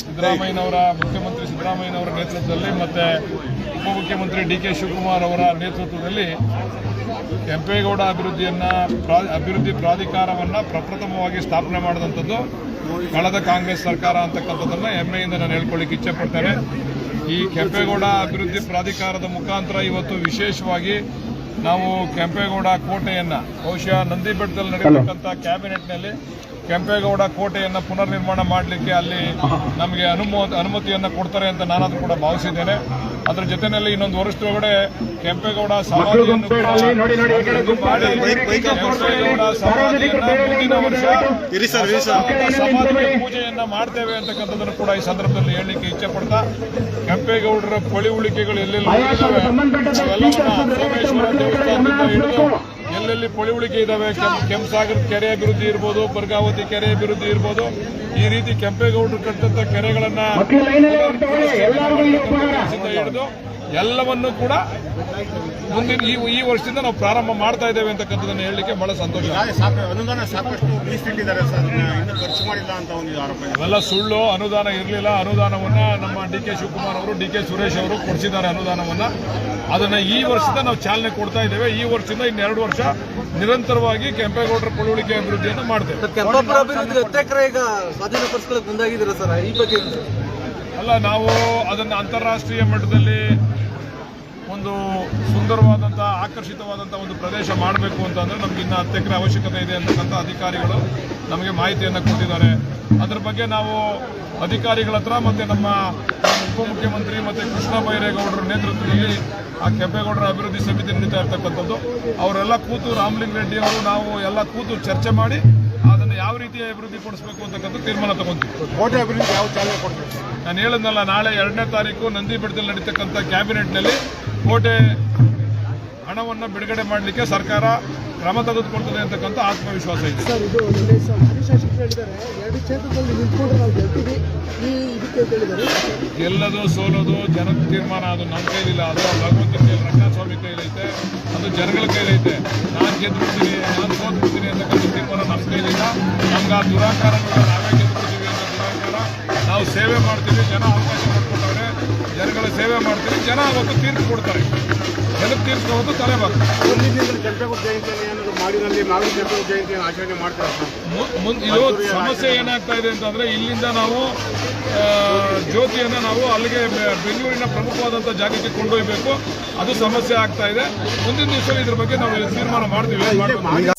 ಸಿದ್ದರಾಮಯ್ಯನವರ ಮುಖ್ಯಮಂತ್ರಿ ಸಿದ್ದರಾಮಯ್ಯನವರ ನೇತೃತ್ವದಲ್ಲಿ ಮತ್ತು ಉಪಮುಖ್ಯಮಂತ್ರಿ ಡಿ ಕೆ ಶಿವಕುಮಾರ್ ಅವರ ನೇತೃತ್ವದಲ್ಲಿ ಕೆಂಪೇಗೌಡ ಅಭಿವೃದ್ಧಿಯನ್ನು ಪ್ರಾ ಅಭಿವೃದ್ಧಿ ಪ್ರಾಧಿಕಾರವನ್ನು ಪ್ರಪ್ರಥಮವಾಗಿ ಸ್ಥಾಪನೆ ಮಾಡಿದಂಥದ್ದು ಕಳೆದ ಕಾಂಗ್ರೆಸ್ ಸರ್ಕಾರ ಅಂತಕ್ಕಂಥದ್ದನ್ನು ಹೆಮ್ಮೆಯಿಂದ ನಾನು ಹೇಳ್ಕೊಳ್ಳಿಕ್ಕೆ ಇಚ್ಛೆಪಡ್ತೇನೆ. ಈ ಕೆಂಪೇಗೌಡ ಅಭಿವೃದ್ಧಿ ಪ್ರಾಧಿಕಾರದ ಮುಖಾಂತರ ಇವತ್ತು ವಿಶೇಷವಾಗಿ ನಾವು ಕೆಂಪೇಗೌಡ ಕೋಟೆಯನ್ನು ಬಹುಶಃ ನಂದಿ ಬೆಟ್ಟದಲ್ಲಿ ನಡೆಯತಕ್ಕಂಥ ಕ್ಯಾಬಿನೆಟ್ನಲ್ಲಿ ಕೆಂಪೇಗೌಡ ಕೋಟೆಯನ್ನು ಪುನರ್ ನಿರ್ಮಾಣ ಮಾಡಲಿಕ್ಕೆ ಅಲ್ಲಿ ನಮಗೆ ಅನುಮೋ ಅನುಮತಿಯನ್ನು ಕೊಡ್ತಾರೆ ಅಂತ ನಾನಾದ್ರೂ ಕೂಡ ಭಾವಿಸಿದ್ದೇನೆ. ಅದರ ಜೊತೆಯಲ್ಲಿ ಇನ್ನೊಂದು ವರ್ಷದೊಳಗಡೆ ಕೆಂಪೇಗೌಡ ಸಮಾಧಿಯನ್ನು ಪೂಜೆಯನ್ನ ಮಾಡ್ತೇವೆ ಅಂತಕ್ಕಂಥದ್ದನ್ನು ಕೂಡ ಈ ಸಂದರ್ಭದಲ್ಲಿ ಹೇಳಲಿಕ್ಕೆ ಇಚ್ಛೆ ಪಡ್ತಾ ಕೆಂಪೇಗೌಡರ ಪಳಿ ಉಳಿಕೆಗಳು ಎಲ್ಲೆಲ್ಲಿ ಎಲ್ಲವನ್ನ ಸೋಮೇಶ್ವರ ದೇವಸ್ಥಾನದಿಂದ ಹಿಡಿದು ಎಲ್ಲೆಲ್ಲಿ ಪೊಳಿ ಉಳಿಕೆ ಇದಾವೆ. ಕೆಂಪಸಾಗರ ಕೆಂಸಾಗರ ಕೆರೆ ಅಭಿವೃದ್ಧಿ ಇರ್ಬೋದು ಬರ್ಗಾವತಿ ಕೆರೆ ಅಭಿವೃದ್ಧಿ ಇರ್ಬೋದು. ಈ ರೀತಿ ಕೆಂಪೇಗೌಡರು ಕಟ್ಟಂತ ಕೆರೆಗಳನ್ನ ಹಿಡಿದು ಎಲ್ಲವನ್ನು ಕೂಡ ಮುಂದಿನ ಈ ಈ ವರ್ಷದಿಂದ ನಾವು ಪ್ರಾರಂಭ ಮಾಡ್ತಾ ಇದ್ದೇವೆ ಅಂತಕ್ಕಂಥದ್ದನ್ನು ಹೇಳಲಿಕ್ಕೆ ಬಹಳ ಸಂತೋಷ. ಅನುದಾನ ಸಾಕಷ್ಟು ಖರ್ಚು ಮಾಡಿಲ್ಲ ಅಂತ ಒಂದು ಆರೋಪ ಸುಳ್ಳು ಅನುದಾನ ಇರಲಿಲ್ಲ. ಅನುದಾನವನ್ನ ನಮ್ಮ ಡಿ ಕೆ ಶಿವಕುಮಾರ್ ಅವರು ಡಿ ಕೆ ಸುರೇಶ್ ಅವರು ಕೊಡಿಸಿದ್ದಾರೆ ಅನುದಾನವನ್ನ. ಅದನ್ನ ಈ ವರ್ಷದಿಂದ ನಾವು ಚಾಲನೆ ಕೊಡ್ತಾ ಇದ್ದೇವೆ. ಈ ವರ್ಷದಿಂದ ಇನ್ನೆರಡು ವರ್ಷ ನಿರಂತರವಾಗಿ ಕೆಂಪೇಗೌಡರ ಪಳುವಳಿಕೆ ಅಭಿವೃದ್ಧಿಯನ್ನು ಮಾಡ್ತೇವೆ. ಅಲ್ಲ, ನಾವು ಅದನ್ನು ಅಂತಾರಾಷ್ಟ್ರೀಯ ಮಟ್ಟದಲ್ಲಿ ಒಂದು ಸುಂದರವಾದಂಥ ಆಕರ್ಷಿತವಾದಂಥ ಒಂದು ಪ್ರದೇಶ ಮಾಡಬೇಕು ಅಂತಂದರೆ ನಮಗೆ ಇನ್ನು ಹತ್ತು ಎಕರೆ ಅವಶ್ಯಕತೆ ಇದೆ ಅಂತಕ್ಕಂಥ ಅಧಿಕಾರಿಗಳು ನಮಗೆ ಮಾಹಿತಿಯನ್ನು ಕೊಟ್ಟಿದ್ದಾರೆ. ಅದ್ರ ಬಗ್ಗೆ ನಾವು ಅಧಿಕಾರಿಗಳ ಹತ್ರ ಮತ್ತು ನಮ್ಮ ಉಪಮುಖ್ಯಮಂತ್ರಿ ಮತ್ತು ಕೃಷ್ಣ ಬೈರೇಗೌಡರ ನೇತೃತ್ವದಲ್ಲಿ ಆ ಕೆಂಪೇಗೌಡರ ಅಭಿವೃದ್ಧಿ ಸಮಿತಿ ನಡೀತಾ ಇರ್ತಕ್ಕಂಥದ್ದು. ಅವರೆಲ್ಲ ಕೂತು ರಾಮಲಿಂಗ ರೆಡ್ಡಿ ಅವರು ನಾವು ಎಲ್ಲ ಕೂತು ಚರ್ಚೆ ಮಾಡಿ ಯಾವ ರೀತಿ ಅಭಿವೃದ್ಧಿ ಪಡಿಸಬೇಕು ಅಂತಕ್ಕಂಥ ತೀರ್ಮಾನ ತಗೊಂತೀವಿ. ಕೋಟೆ ಅಭಿವೃದ್ಧಿ ಯಾವ ಚಾಲನೆ ಕೊಡ್ತೀವಿ ನಾನು ಹೇಳಿದ್ನಲ್ಲ ನಾಳೆ ಎರಡನೇ ತಾರೀಕು ನಂದಿ ಬೆಟ್ಟದಲ್ಲಿ ನಡೀತಕ್ಕಂಥ ಕ್ಯಾಬಿನೆಟ್ನಲ್ಲಿ ಕೋಟೆ ಹಣವನ್ನು ಬಿಡುಗಡೆ ಮಾಡಲಿಕ್ಕೆ ಸರ್ಕಾರ ಕ್ರಮ ತೆಗೆದುಕೊಳ್ತದೆ ಅಂತಕ್ಕಂಥ ಆತ್ಮವಿಶ್ವಾಸ ಇದೆ. ಸರ್ ಇದು ಎರಡು ಕ್ಷೇತ್ರದಲ್ಲಿ ನಾವು ಗೆಲ್ತೀವಿ. ಈ ಇದಕ್ಕೆ ಹೇಳಿದ್ದಾರೆ ಗೆಲ್ಲೋದು ಸೋಲೋದು ಜನದ ತೀರ್ಮಾನ ಅದು ನಮ್ಮ ಕೈಲಿಲ್ಲ. ಅದು ಭಗವಂತ ಭಗವಂತನ ಕೈಲಿ ರಂಗಸ್ವಾಮಿ ಕೈಲೈತೆ ಅದು ಜನಗಳ ಕೈಲೈತೆ. ನಾನು ಗೆದ್ದು ಬಿಡ್ತೀನಿ ನಾನು ಸೋತ್ಬಿಡ್ತೀನಿ ಅಂತಕ್ಕಂಥ ಅನ್ನೋ ದುರಾಕಾರ ನಾವು ಸೇವೆ ಮಾಡ್ತೀವಿ ಜನ ಅವಕಾಶ ಮಾಡಿಕೊಟ್ಟವ್ರೆ. ಜನಗಳ ಸೇವೆ ಮಾಡ್ತೀವಿ ಜನ ಅವತ್ತು ತೀರ್ಪು ಕೊಡ್ತಾರೆ ಜನಕ್ಕೆ ತೀರ್ಪು ಅವತ್ತು ತಲೆ ಕೆಂಪೇಗೌಡ ಜಯಂತಿಯನ್ನು ಏನಾದ್ರು ಮಾಡಿದಲ್ಲಿ ನಾವೇ ಕೆಂಪೇಗೌಡ ಜಯಂತಿಯನ್ನು ಆಚರಣೆ ಮಾಡ್ತಾರೆ ಸರ್? ಮು- ಇದು ಸಮಸ್ಯೆ ಏನಾಗ್ತಾ ಇದೆ ಅಂತಂದ್ರೆ ಇಲ್ಲಿಂದ ನಾವು ಜ್ಯೋತಿಯನ್ನು ನಾವು ಅಲ್ಲಿಗೆ ಬೆಂಗಳೂರಿನ ಪ್ರಮುಖವಾದಂಥ ಜಾಗಕ್ಕೆ ಕೊಂಡೊಯ್ಬೇಕು ಅದು ಸಮಸ್ಯೆ ಆಗ್ತಾ ಇದೆ. ಮುಂದಿನ ದಿವಸ ಇದ್ರ ಬಗ್ಗೆ ನಾವು ತೀರ್ಮಾನ ಮಾಡ್ತೀವಿ.